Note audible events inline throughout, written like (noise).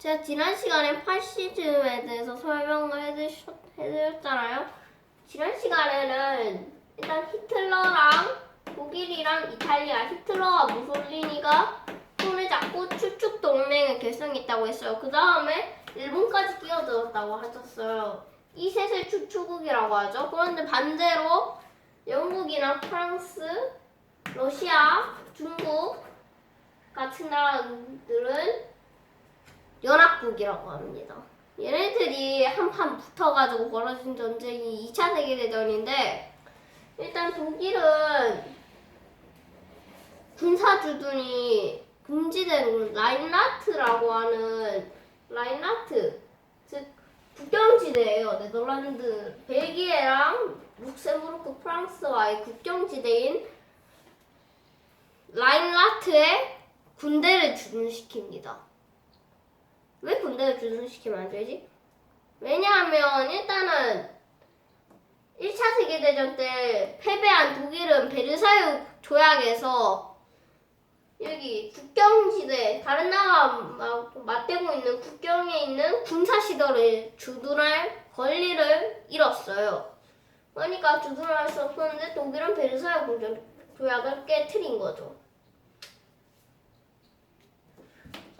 제가 지난 시간에 파시즘에 대해서 설명을 해드렸, 해드렸잖아요. 지난 시간에는 일단 히틀러랑 독일이랑 이탈리아, 히틀러와 무솔리니가 손을 잡고 추축 동맹을 결성했다고 했어요. 그 다음에 일본까지 끼어들었다고 하셨어요. 이 셋을 추축국이라고 하죠. 그런데 반대로 영국이나 프랑스, 러시아, 중국 같은 나라들은 연합국이라고 합니다. 얘네들이 한판 붙어가지고 벌어진 전쟁이 2차 세계대전인데 일단 독일은 군사 주둔이 금지된 라인라트라고 하는 라인라트 즉 국경지대예요. 네덜란드, 벨기에랑 룩셈부르크, 프랑스와의 국경지대인 라인라트에 군대를 주둔시킵니다. 왜 군대를 주둔시키면 안 되지? 왜냐하면 일단은 1차 세계대전 때 패배한 독일은 베르사유 조약에서 여기 국경지대 다른 나라 막 맞대고 있는 국경에 있는 군사시설을 주둔할 권리를 잃었어요. 그러니까 주둔할 수 없었는데 독일은 베르사유 공전 조약을 깨트린 거죠.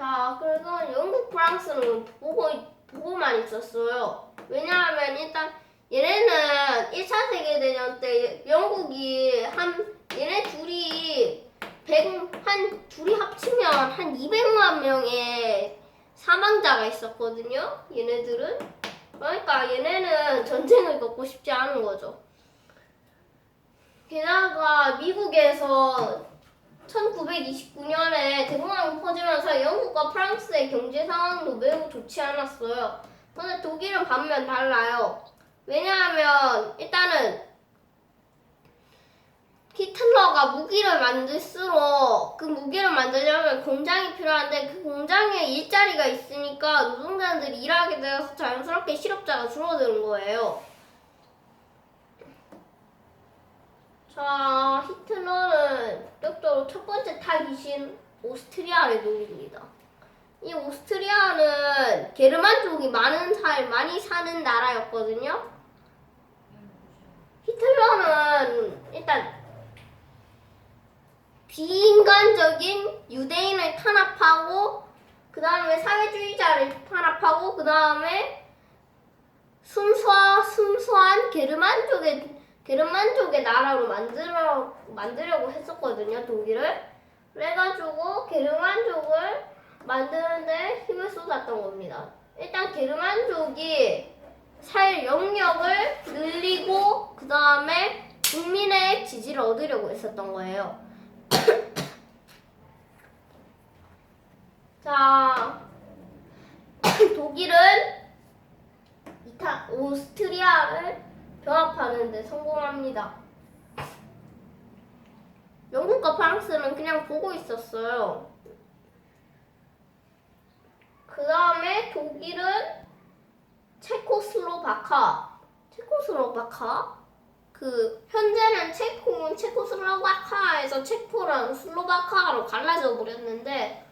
자, 그래서 영국, 프랑스는 보고, 보고만 있었어요. 왜냐하면 일단 얘네는 1차 세계대전 때 영국이 한, 얘네 둘이 100, 한, 둘이 합치면 한 200만 명의 사망자가 있었거든요. 얘네들은. 그러니까 얘네는 전쟁을 겪고 싶지 않은 거죠. 게다가 미국에서 1929년에 대공황이 퍼지면서 영국과 프랑스의 경제 상황도 매우 좋지 않았어요. 근데 독일은 반면 달라요. 왜냐하면 일단은 히틀러가 무기를 만들수록 그 무기를 만들려면 공장이 필요한데 그 공장에 일자리가 있으니까 노동자들이 일하게 되어서 자연스럽게 실업자가 줄어드는 거예요. 자, 히틀러는 본격적으로 첫 번째 타깃인 오스트리아를 노립니다. 이 오스트리아는 게르만족이 많은 살 많이 사는 나라였거든요. 히틀러는 일단 비인간적인 유대인을 탄압하고 그 다음에 사회주의자를 탄압하고 그 다음에 순수한 게르만족의 게르만족의 나라로 만들어 만들려고 했었거든요 독일을 그래가지고 게르만족을 만드는데 힘을 쏟았던 겁니다. 일단 게르만족이 살 영역을 늘리고 그 다음에 국민의 지지를 얻으려고 했었던 거예요. (coughs) 자, (coughs) 독일은 이타 오스트리아를 병합하는 데 성공합니다. 영국과 프랑스는 그냥 보고 있었어요. 그 다음에 독일은 체코슬로바카, 체코슬로바카, 그 현재는 체코, 체코슬로바카에서 체코랑 슬로바카로 갈라져 버렸는데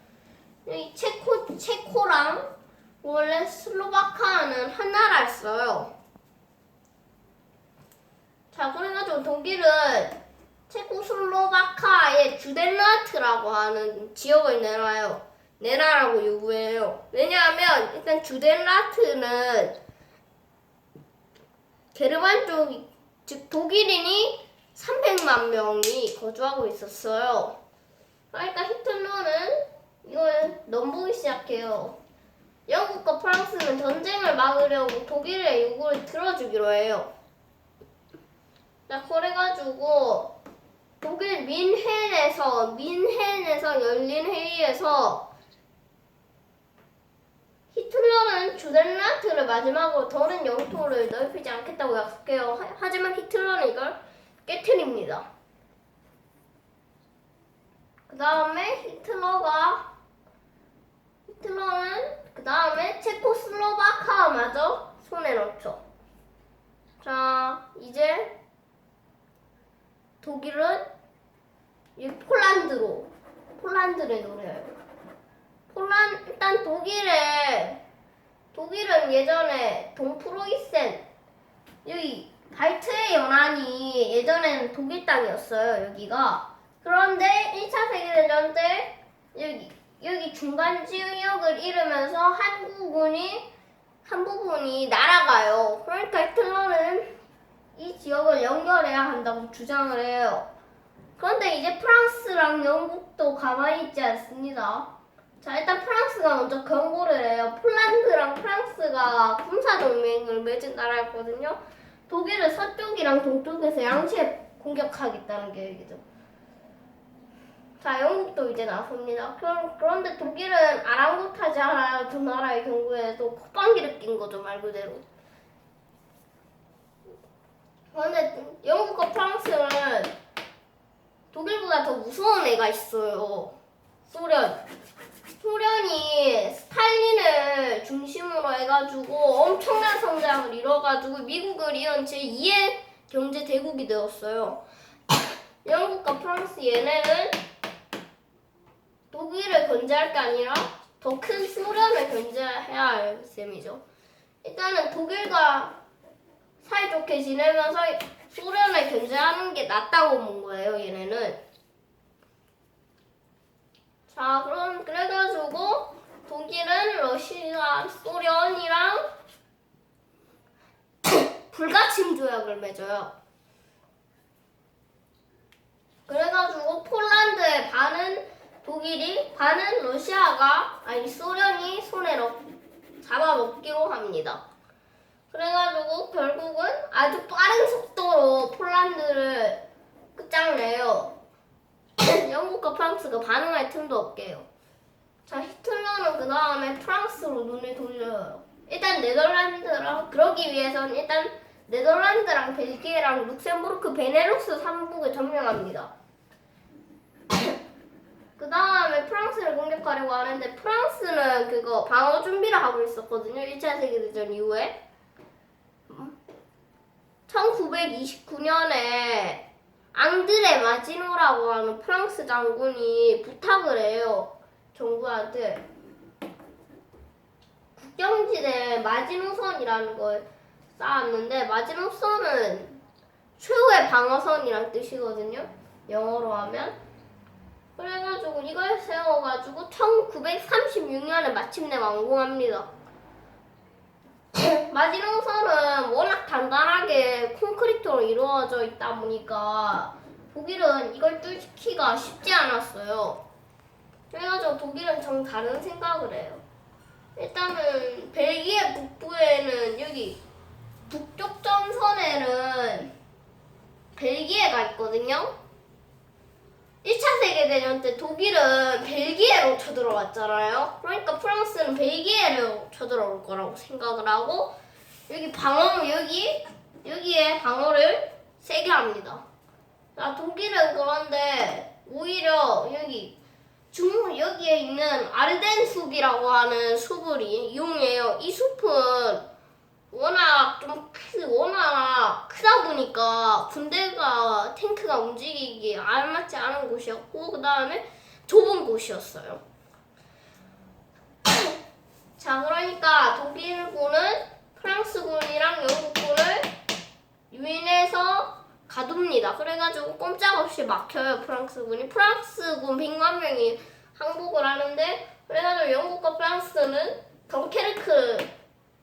이 체코, 체코랑 원래 슬로바카는 한 나라였어요. 자, 그래가지고 독일은 체코슬로바카의 주덴라트라고 하는 지역을 내놔요. 내놔라고 요구해요. 왜냐하면 일단 주덴라트는 게르만 쪽, 즉 독일인이 300만 명이 거주하고 있었어요. 그러니까 히틀러는 이걸 넘보기 시작해요. 영국과 프랑스는 전쟁을 막으려고 독일의 요구를 들어주기로 해요. 자, 그래가지고 독일 민헨에서 민헨에서 열린 회의에서 히틀러는 주덴라트를 마지막으로 더는 영토를 넓히지 않겠다고 약속해요. 하- 하지만 히틀러는 이걸 깨트립니다. 그 다음에 히틀러가 히틀러는 그 다음에 체코슬로바카마저 손에 넣죠. 자, 이제 독일은 이 폴란드로 폴란드를 노려요. 폴란 일단 독일의 독일은 예전에 동프로이센 여기 발트의 연안이 예전에는 독일 땅이었어요 여기가 그런데 1차 세계대전 때 여기 여기 중간 지역을 잃으면서 한국군이 한 부분이 날아가요 그러니까 히틀러는 이 지역을 연결해야 한다고 주장을 해요 그런데 이제 프랑스랑 영국도 가만히 있지 않습니다 자 일단 프랑스가 먼저 경고를 해요. 폴란드랑 프랑스가 군사 동맹을 맺은 나라였거든요. 독일은 서쪽이랑 동쪽에서 양치에 공격하겠다는 계획이죠. 자 영국도 이제 나섭니다. 그런데 독일은 아랑곳하지 않아요. 두 나라의 경우에도 콧방귀를 낀 거죠 말 그대로. 그런데 영국과 프랑스는 독일보다 더 무서운 애가 있어요. 소련. 소련이 스탈린을 중심으로 해가지고 엄청난 성장을 이뤄가지고 미국을 이은 제2의 경제 대국이 되었어요. (coughs) 영국과 프랑스 얘네는 독일을 견제할 게 아니라 더 큰 소련을 견제해야 할 셈이죠. 일단은 독일과 사이좋게 지내면서 소련을 견제하는 게 낫다고 본 거예요, 얘네는. 자, 그럼 그래가지고 독일은 러시아, 소련이랑 (coughs) 불가침 조약을 맺어요. 그래가지고 폴란드의 반은 독일이, 반은 러시아가, 아니 소련이 손해로 잡아먹기로 합니다. 그래가지고 결국은 아주 빠른 속도로 폴란드를 끝장내요. (coughs) 영국과 프랑스가 반응할 틈도 없게요. 자, 히틀러는 그 다음에 프랑스로 눈을 돌려요. 일단 네덜란드랑 그러기 위해선 일단 네덜란드랑 벨기에랑 룩셈부르크, 베네룩스 3국을 점령합니다. (coughs) 그 다음에 프랑스를 공격하려고 하는데 프랑스는 그거 방어 준비를 하고 있었거든요. 1차 세계대전 이후에. 1929년에 앙드레 마지노라고 하는 프랑스 장군이 부탁을 해요. 정부한테. 국경지대 마지노선이라는 걸 쌓았는데 마지노선은 최후의 방어선이란 뜻이거든요. 영어로 하면. 그래가지고 이걸 세워가지고 1936년에 마침내 완공합니다. 마지노선은 워낙 단단하게 콘크리트로 이루어져 있다 보니까 독일은 이걸 뚫기가 쉽지 않았어요. 그래가지고 독일은 정 다른 생각을 해요. 일단은 벨기에 북부에는 여기 북쪽 전선에는 벨기에가 있거든요. 1차 세계대전 때 독일은 벨기에로 쳐들어왔잖아요. 그러니까 프랑스는 벨기에로 쳐들어올 거라고 생각을 하고 여기 방어 여기 여기에 방어를 세게 합니다. 자, 독일은 그런데 오히려 여기 중 여기에 있는 아르덴 숲이라고 하는 숲을 이- 이용해요. 이 숲은 워낙 좀 크, 워낙 크다 보니까 군대가 탱크가 움직이기 알맞지 않은 곳이었고 그 다음에 좁은 곳이었어요. (clears throat) 자 그러니까 독일군은 프랑스군이랑 영국군을 유인해서 가둡니다. 그래가지고 꼼짝없이 막혀요 프랑스군이. 프랑스군 100만 명이 항복을 하는데 그래가지고 영국과 프랑스는 덩케르크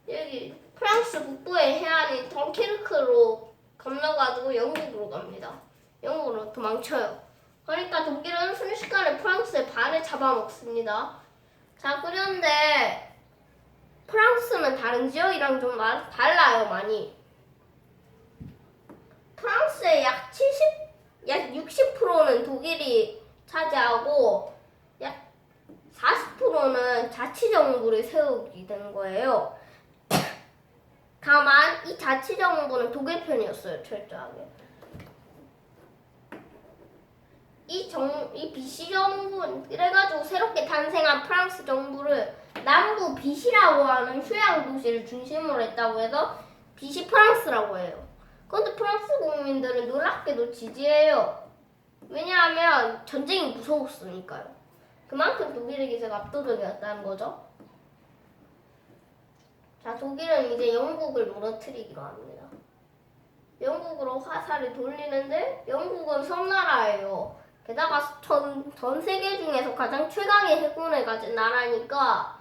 여기 프랑스 북부의 해안인 덩케르크로 건너가지고 영국으로 갑니다. 영국으로 도망쳐요. 그러니까 독일은 순식간에 프랑스의 반을 잡아먹습니다. 자, 그런데 프랑스는 다른 지역이랑 좀 마- 달라요, 많이. 프랑스의 약 70, 약 60%는 독일이 차지하고 약 40%는 자치정부를 세우게 된 거예요. 다만 이 자치정부는 독일 편이었어요 철저하게. 이 정, 이 비시 정부는 그래가지고 새롭게 탄생한 프랑스 정부를 남부 비시라고 하는 휴양 도시를 중심으로 했다고 해서 비시 프랑스라고 해요. 그런데 프랑스 국민들은 놀랍게도 지지해요. 왜냐하면 전쟁이 무서웠으니까요. 그만큼 독일의 기세가 압도적이었다는 거죠. 자, 독일은 이제 영국을 무너뜨리기로 합니다. 영국으로 화살을 돌리는데 영국은 섬나라예요. 게다가 전, 전 세계 중에서 가장 최강의 해군을 가진 나라니까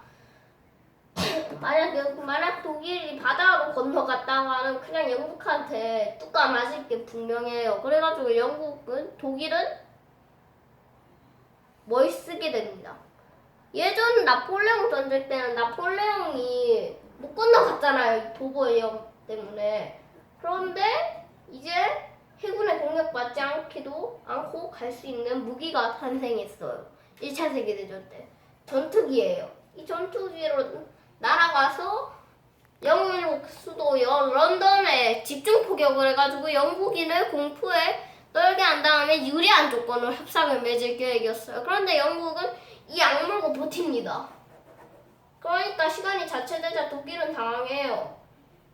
만약 영- 만약 독일이 바다로 건너갔다가는 그냥 영국한테 뚜까 맞을 게 분명해요. 그래가지고 영국은 독일은 뭘 쓰게 됩니다. 예전 나폴레옹 전쟁 때는 나폴레옹이 못 건너갔잖아요. 도보 위험 때문에. 그런데 이제 해군에 공격받지 않기도 않고 갈 수 있는 무기가 탄생했어요. 1차 세계대전 때. 전투기예요. 이 전투기로 날아가서 영국 수도 여- 런던에 집중 포격을 해가지고 영국인을 공포에 떨게 한 다음에 유리한 조건으로 협상을 맺을 계획이었어요. 그런데 영국은 이 악물고 버팁니다. 그러니까 시간이 자체되자 독일은 당황해요.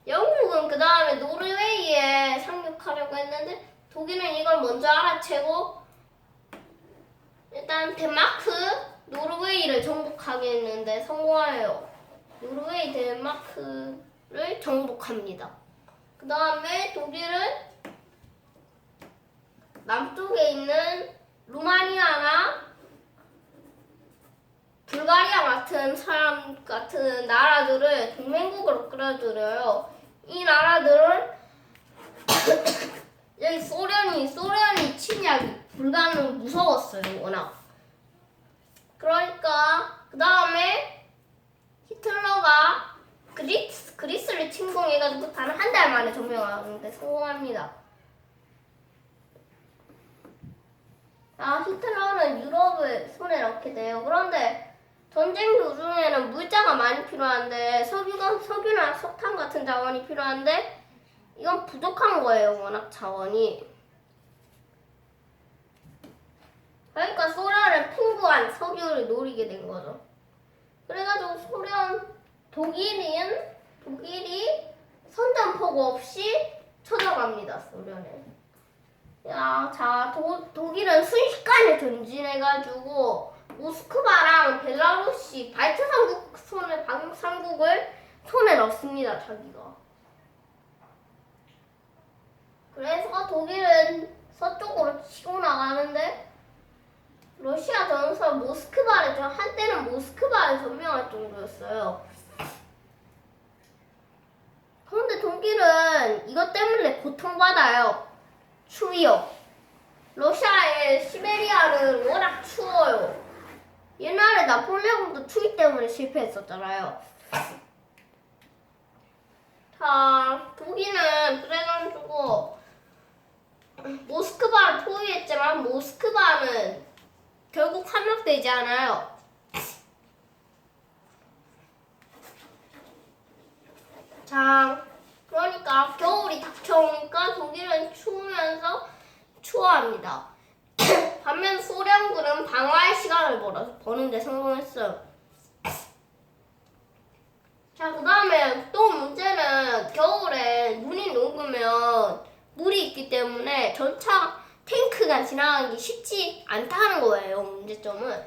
영국은 그 다음에 노르웨이에 상륙하려고 했는데 독일은 이걸 먼저 알아채고 일단 덴마크, 노르웨이를 정복하게 했는데 성공해요. 노르웨이, 덴마크를 정복합니다. 그 다음에 독일은 남쪽에 있는 루마니아나 불가리아 같은 사람 같은 나라들을 동맹국으로 끌어들여요. 이 나라들은 (coughs) 여기 소련이 소련이 침략이 불가능 무서웠어요 워낙. 그러니까 그 다음에 히틀러가 그리스 그리스를 침공해가지고 단 한 달 만에 점령하는데 성공합니다. 아 히틀러는 유럽을 손에 넣게 돼요. 그런데 전쟁 도중에는 물자가 많이 필요한데 석유가 석유나 석탄 같은 자원이 필요한데 이건 부족한 거예요. 워낙 자원이. 그러니까 소련은 풍부한 석유를 노리게 된 거죠. 그래가지고 소련 독일인 독일이 선전포고 없이 쳐들어갑니다. 소련에. 야, 자 도, 독일은 순식간에 전진해가지고 모스크바랑 벨라루시 발트 삼국 손에 방 삼국을 손에 넣습니다. 자기가. 그래서 독일은 서쪽으로 치고 나가는데 러시아 전선 모스크바를 전 한때는 모스크바를 점령할 정도였어요. 그런데 독일은 이것 때문에 고통받아요. 추위요. 러시아의 시베리아는 워낙 추워요. 옛날에 나폴레옹도 추위 때문에 실패했었잖아요. 자, 독일은 그래가지고 모스크바를 포위했지만 모스크바는 결국 함락되지 않아요. 자, 그러니까 겨울이 닥쳐오니까 독일은 추우면서 추워합니다. 반면 소련군은 방어할 시간을 벌어, 버는데 성공했어요. 자, 그 다음에 또 문제는 겨울에 눈이 녹으면 물이 있기 때문에 전차 탱크가 지나가기 쉽지 않다는 거예요, 문제점은.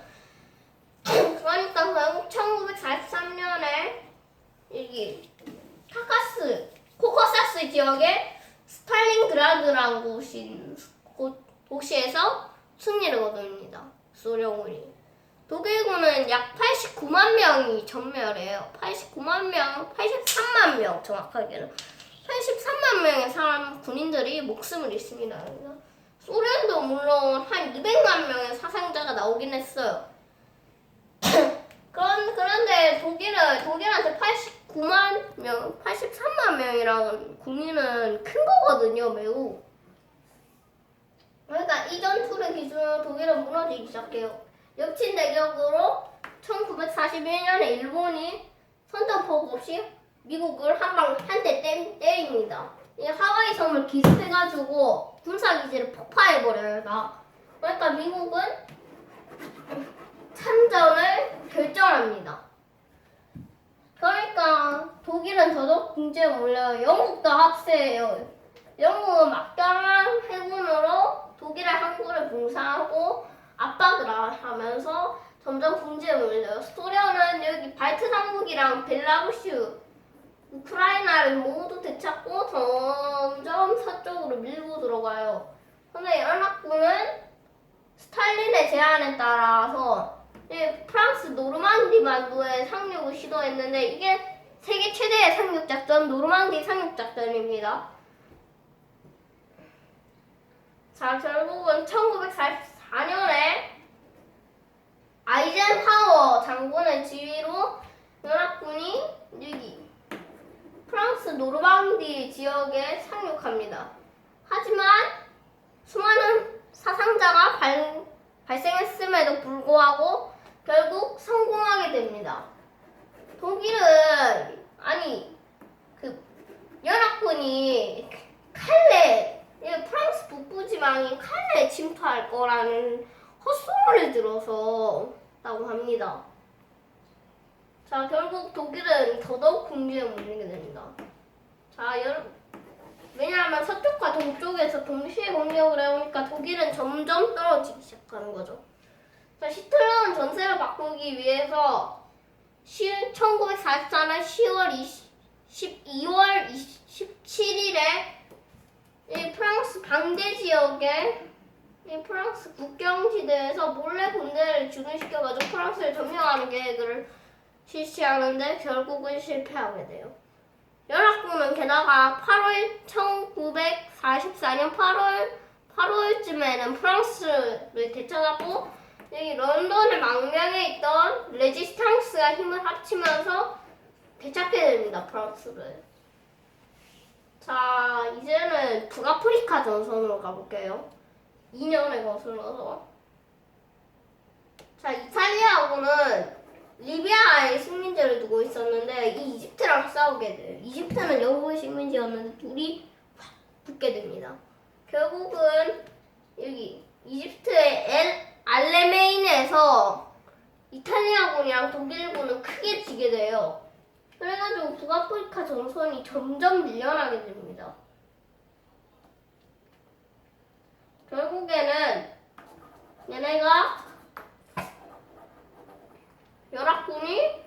그러니까 결국 1943년에 여기 카카스, 코커사스 지역에 스탈린그라드라는 곳인 곳, 도시에서 승리를 거둡니다. 소련군이. 독일군은 약 89만 명이 전멸해요. 89만 명, 83만 명 정확하게는. 83만 명의 사람 군인들이 목숨을 잃습니다. 소련도 물론 한 200만 명의 사상자가 나오긴 했어요. (clears throat) 그런 그런데 독일은 독일한테 89만 명, 83만 명이라는 국민은 큰 거거든요, 매우. 그러니까 이 기준으로 독일은 무너지기 시작해요. 역친 대격으로 1941년에 일본이 선전포고 없이 미국을 한방 한대 때립니다. 이 하와이 섬을 기습해가지고 군사기지를 폭파해버려요. 나. 그러니까 미국은 참전을 결정합니다. 그러니까 독일은 더더욱 궁지에 몰려요. 영국도 합세해요. 영국은 막강한 해군으로 독일의 항구를 봉사하고 압박을 하면서 점점 궁지에 몰려요. 소련은 여기 발트 삼국이랑 벨라루시 우크라이나를 모두 되찾고 점점 서쪽으로 밀고 들어가요. 근데 연합군은 스탈린의 제안에 따라서 이 프랑스 노르망디 만도에 상륙을 시도했는데 이게 세계 최대의 상륙 작전 노르망디 상륙 작전입니다. 자 결국은 1944년에 아이젠하워 장군의 지휘로 연합군이 여기 프랑스 노르망디 지역에 상륙합니다. 하지만 수많은 사상자가 발, 발생했음에도 불구하고 결국 성공하게 됩니다. 독일은 아니 그 연합군이 칼레 이 프랑스 북부 지방인 칼레에 침투할 거라는 헛소문을 들어서라고 합니다. 자 결국 독일은 더더욱 궁지에 몰리게 됩니다. 자 여러분 왜냐하면 서쪽과 동쪽에서 동시에 공격을 해오니까 독일은 점점 떨어지기 시작하는 거죠. 자, 히틀러는 전세를 바꾸기 위해서 1944년 10월 20, 12월 17일에 이 프랑스 방대 지역에 이 프랑스 국경 지대에서 몰래 군대를 주둔시켜가지고 프랑스를 점령하는 계획을 실시하는데 결국은 실패하게 돼요. 연합군은 게다가 8월 1944년 8월 8월쯤에는 프랑스를 되찾았고 여기 런던의 망명에 있던 레지스탕스가 힘을 합치면서 되찾게 됩니다 프랑스를. 자 이제는 북아프리카 전선으로 가볼게요. 2년에 거슬러서. 자 이탈리아군은 리비아에 식민지를 두고 있었는데 이 이집트랑 싸우게 돼요. 이집트는 영국의 식민지였는데 둘이 확 붙게 됩니다. 결국은 여기 이집트의 엘 알레메인에서 이탈리아군이랑 독일군은 크게 지게 돼요. 그래가지고 북아프리카 전선이 점점 밀려나게 됩니다. 결국에는 얘네가 연합군이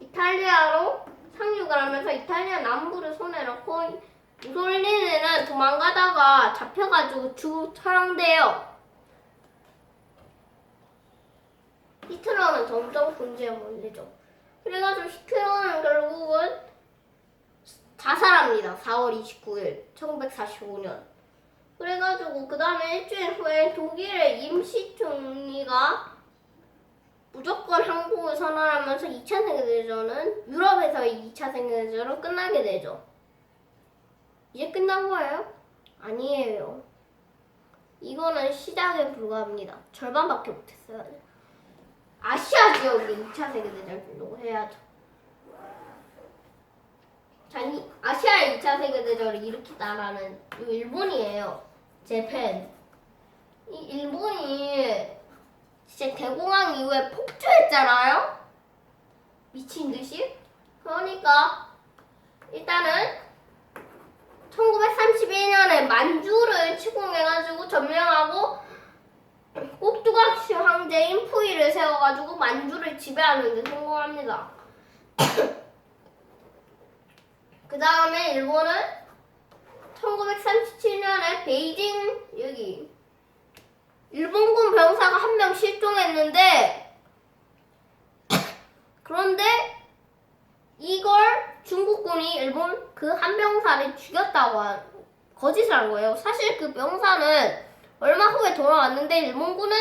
이탈리아로 상륙을 하면서 이탈리아 남부를 손에 넣고 무솔리니는 도망가다가 잡혀가지고 주 처형돼요. 히틀러는 점점 군지에 몰리죠. 그래가지고 히틀러는 결국은 자살합니다. 4월 29일 1945년. 그래가지고 그 다음에 일주일 후에 독일의 임시 총리가 무조건 항복을 선언하면서 2차 세계대전은 유럽에서의 2차 세계대전은 끝나게 되죠. 이제 끝난 거예요? 아니에요. 이거는 시작에 불과합니다. 절반밖에 못했어요. 아시아 지역이 2차 세계대전으로 해야죠. 자, 이 아시아의 2차 세계대전을 일으킨 나라는 이 일본이에요. 재팬. 이 일본이 진짜 대공황 이후에 폭주했잖아요? 미친 듯이? 그러니까, 일단은, 1931년에 만주를 침공해가지고 점령하고, 꼭두각시 푸이를 세워가지고 만주를 지배하는 데 성공합니다. (coughs) 그 다음에 일본은 1937년에 베이징, 여기, 일본군 병사가 한 명 실종했는데 (coughs) 그런데 이걸 중국군이 일본 그 한 병사를 죽였다고 한 거짓을 한 거예요. 사실 그 병사는 얼마 후에 돌아왔는데 일본군은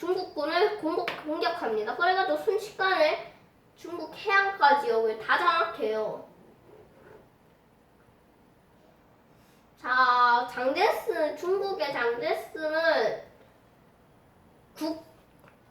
중국군을 공격, 공격합니다. 그래가지고 순식간에 중국 해안가 지역을 다 장악해요. 자, 장제스, 중국의 장제스는 국,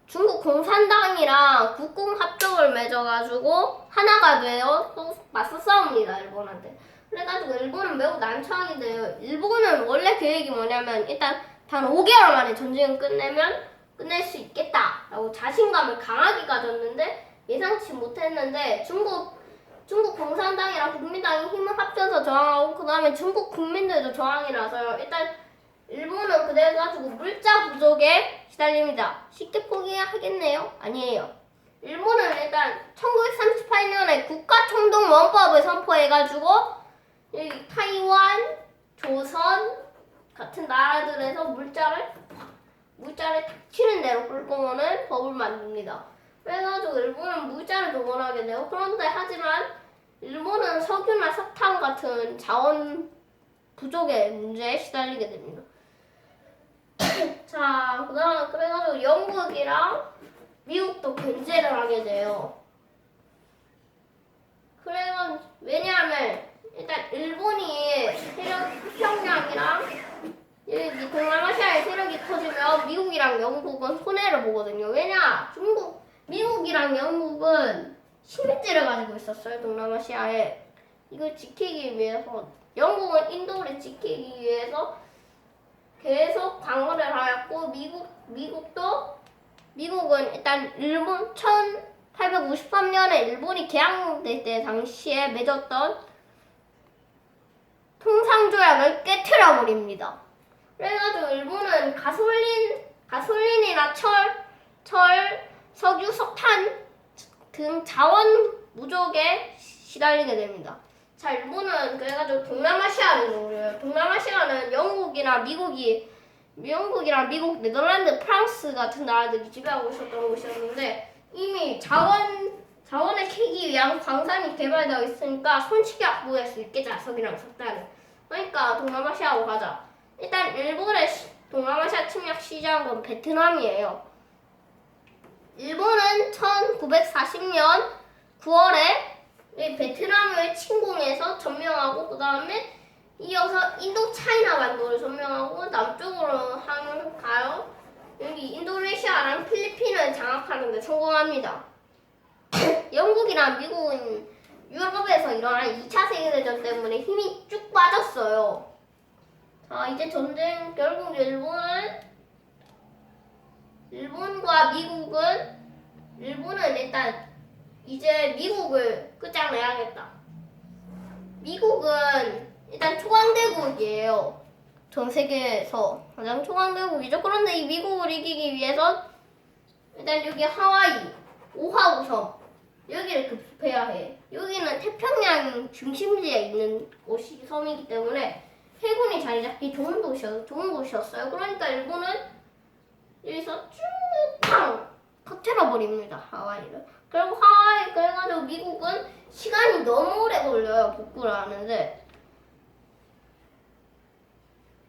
중국 공산당이랑 국공 합작을 맺어가지고 하나가 되어 또 맞서 싸웁니다 일본한테. 그래가지고 일본은 매우 난처하게 돼요. 일본은 원래 계획이 뭐냐면 일단 단 5개월 만에 전쟁을 끝내면 끝낼 수 있겠다라고 자신감을 강하게 가졌는데 예상치 못했는데 중국 중국 공산당이랑 국민당이 힘을 합쳐서 저항하고 그 다음에 중국 국민들도 저항이 나서요. 일단 일본은 그래가지고 물자 부족에 시달립니다. 쉽게 포기하겠네요? 아니에요. 일본은 일단 1938년에 국가총독원법 무역법을 선포해가지고 타이완, 조선 같은 나라들에서 물자를 물자를 치는 대로 꿀꺽어는 법을 만듭니다. 그래가지고 일본은 물자를 동원하게 돼요. 그런데 하지만 일본은 석유나 석탄 같은 자원 부족의 문제에 시달리게 됩니다. (coughs) 자, 그다음 그래가지고 영국이랑 미국도 견제를 하게 돼요. 그래가 왜냐하면 일단 일본이 평양이랑 여기 동남아시아의 세력이 커지면 미국이랑 영국은 손해를 보거든요. 왜냐? 중국, 미국이랑 영국은 식민지를 가지고 있었어요. 동남아시아에 이걸 지키기 위해서 영국은 인도를 지키기 위해서 계속 방어를 하였고 미국 미국도 미국은 일단 일본 1853년에 일본이 개항될 때 당시에 맺었던 통상조약을 깨트려 버립니다. 그래가지고 일본은 가솔린 가솔린이나 철, 철, 석유, 석탄 등 자원 부족에 시달리게 됩니다. 자, 일본은 그래가지고 동남아시아를 노려요. 동남아시아는 영국이나 미국이 영국이랑 미국, 네덜란드, 프랑스 같은 나라들이 지배하고 있었던 곳이었는데 이미 자원 자원을 캐기 위한 광산이 개발되어 있으니까 손쉽게 확보할 수 있겠죠. 석이랑 석탄을. 그러니까 동남아시아로 가자. 일단 일본의 시- 동남아시아 침략 시작은 베트남이에요. 일본은 1940년 9월에 베트남을 침공해서 점령하고 그 다음에 이어서 인도 차이나 반도를 점령하고 남쪽으로 한 가요. 여기 인도네시아랑 필리핀을 장악하는 데 성공합니다. (coughs) 영국이랑 미국은 유럽에서 일어난 2차 세계대전 때문에 힘이 쭉 빠졌어요. 자, 이제 전쟁 결국 일본은 일본과 미국은 일본은 일단 이제 미국을 끝장내야겠다. 미국은 일단 초강대국이에요. 전 세계에서 가장 초강대국이죠. 그런데 이 미국을 이기기 위해선 일단 여기 하와이, 오하우 섬 여기를 급습해야 해. 여기는 태평양 중심지에 있는 곳이 섬이기 때문에 해군이 자리 잡기 좋은 도시였, 좋은 곳이었어요. 그러니까 일본은 여기서 쭉팡 터트려 버립니다. 하와이를. 그리고 하와이 그래가지고 미국은 시간이 너무 오래 걸려요. 복구를 하는데.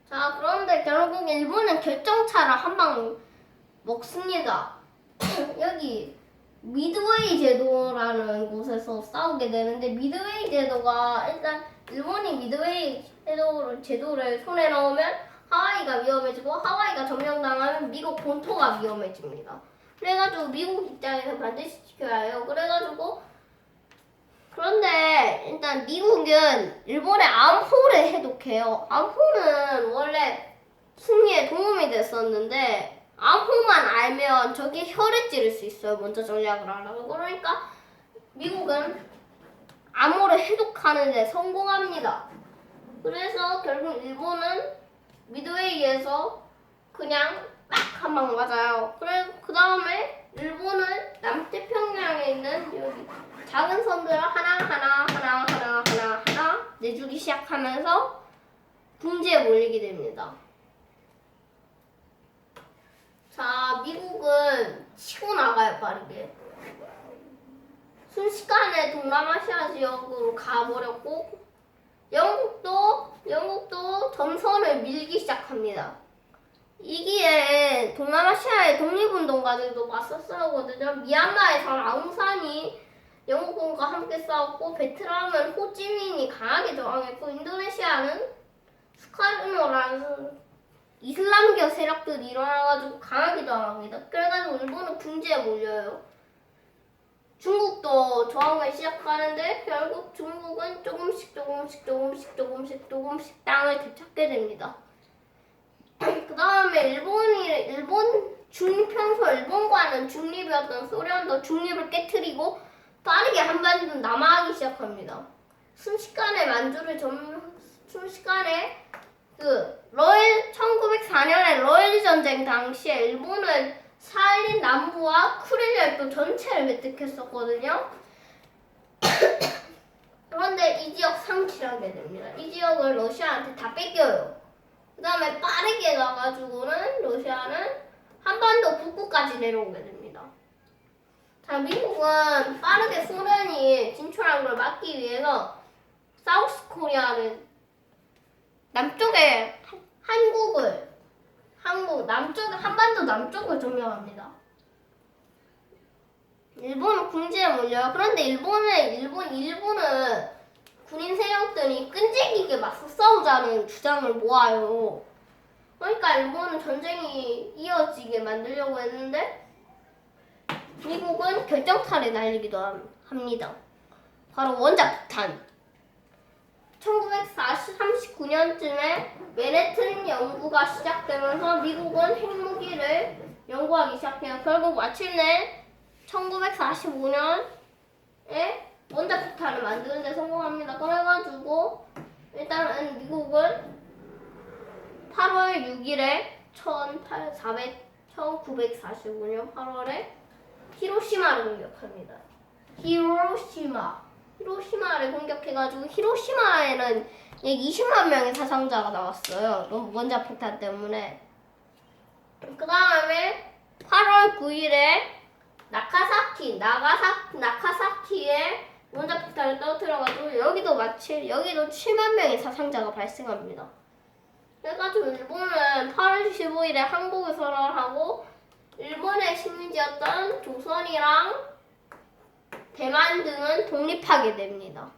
자 그런데 결국 일본은 결정차를 한 방 먹습니다. (clears throat) 여기 미드웨이 제도라는 곳에서 싸우게 되는데 미드웨이 제도가 일단 일본이 미드웨이 제도를, 제도를 손에 넣으면 하와이가 위험해지고 하와이가 점령당하면 미국 본토가 위험해집니다. 그래가지고 미국 입장에서 반드시 지켜야 해요. 그래가지고 그런데 일단 미국은 일본의 암호를 해독해요. 암호는 원래 승리에 도움이 됐었는데 암호만 알면 적이 혀를 찌를 수 있어요. 먼저 전략을 하라고. 그러니까 미국은 암호를 해독하는 데 성공합니다. 그래서 결국 일본은 미드웨이에서 그냥 딱 한 방 맞아요. 그래 그 다음에 일본은 남태평양에 있는 여기 작은 섬들을 하나 하나 하나 하나 하나 하나 내주기 시작하면서 궁지에 몰리게 됩니다. 자, 미국은 치고 나가요, 빠르게. 순식간에 동남아시아 지역으로 가버렸고, 영국도, 영국도 점선을 밀기 시작합니다. 이기에 동남아시아의 독립운동가들도 맞서 싸우거든요. 미얀마에서 아웅산이 영국군과 함께 싸웠고, 베트남은 호찌민이 강하게 저항했고, 인도네시아는 스카르노라는 이슬람교 세력들이 일어나가지고 강하게 저항합니다. 그래가지고 일본은 궁지에 몰려요. 중국도 저항을 시작하는데 결국 중국은 조금씩 조금씩 조금씩 조금씩 조금씩 땅을 되찾게 됩니다. (clears throat) 그 다음에 일본이 일본 중 평소 일본과는 중립이었던 소련도 중립을 깨뜨리고 빠르게 한반도 남하하기 시작합니다. 순식간에 만주를 점 순식간에 그 러일 1904년에 러일 전쟁 당시에 일본은 살린 남부와 쿠릴 열도 전체를 획득했었거든요. (coughs) 그런데 이 지역 상실하게 됩니다. 이 지역을 러시아한테 다 뺏겨요. 그 다음에 빠르게 가가지고는 러시아는 한반도 북부까지 내려오게 됩니다. 자, 미국은 빠르게 소련이 진출한 걸 막기 위해서 사우스 코리아를 남쪽에 한- 한국을 한국 남쪽 한반도 남쪽을 점령합니다. 일본은 궁지에 몰려요. 그런데 일본은 일본 일본은 군인 세력들이 끈질기게 맞서 싸우자는 주장을 모아요. 그러니까 일본은 전쟁이 이어지게 만들려고 했는데 미국은 결정타를 날리기도 함- 합니다. 바로 원자폭탄. 1939년쯤에 맨해튼 연구가 시작되면서 미국은 핵무기를 연구하기 시작해요. 결국 마침내 1945년에 원자폭탄을 만드는 데 성공합니다. 그래가지고 일단은 미국은 8월 6일에 1800, 1945년 8월에 히로시마를 공격합니다. 히로시마. 히로시마를 공격해가지고 히로시마에는 약 20만 명의 사상자가 나왔어요. 너무 원자폭탄 때문에. 그 다음에 8월 9일에 나카사키, 나가사, 나카사키에 원자폭탄을 떨어뜨려가지고 여기도 마치 여기도 7만 명의 사상자가 발생합니다. 그래가지고 일본은 8월 15일에 항복을 선언하고 일본의 식민지였던 조선이랑 대만 등은 독립하게 됩니다.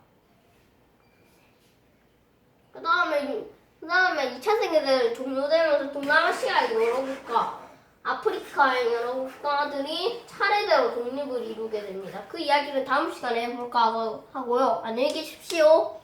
그 다음에 그 다음에 2차 세계대전 종료되면서 동남아시아의 여러 국가, 아프리카의 여러 국가들이 차례대로 독립을 이루게 됩니다. 그 이야기를 다음 시간에 해볼까 하고- 하고요. 안녕히 계십시오.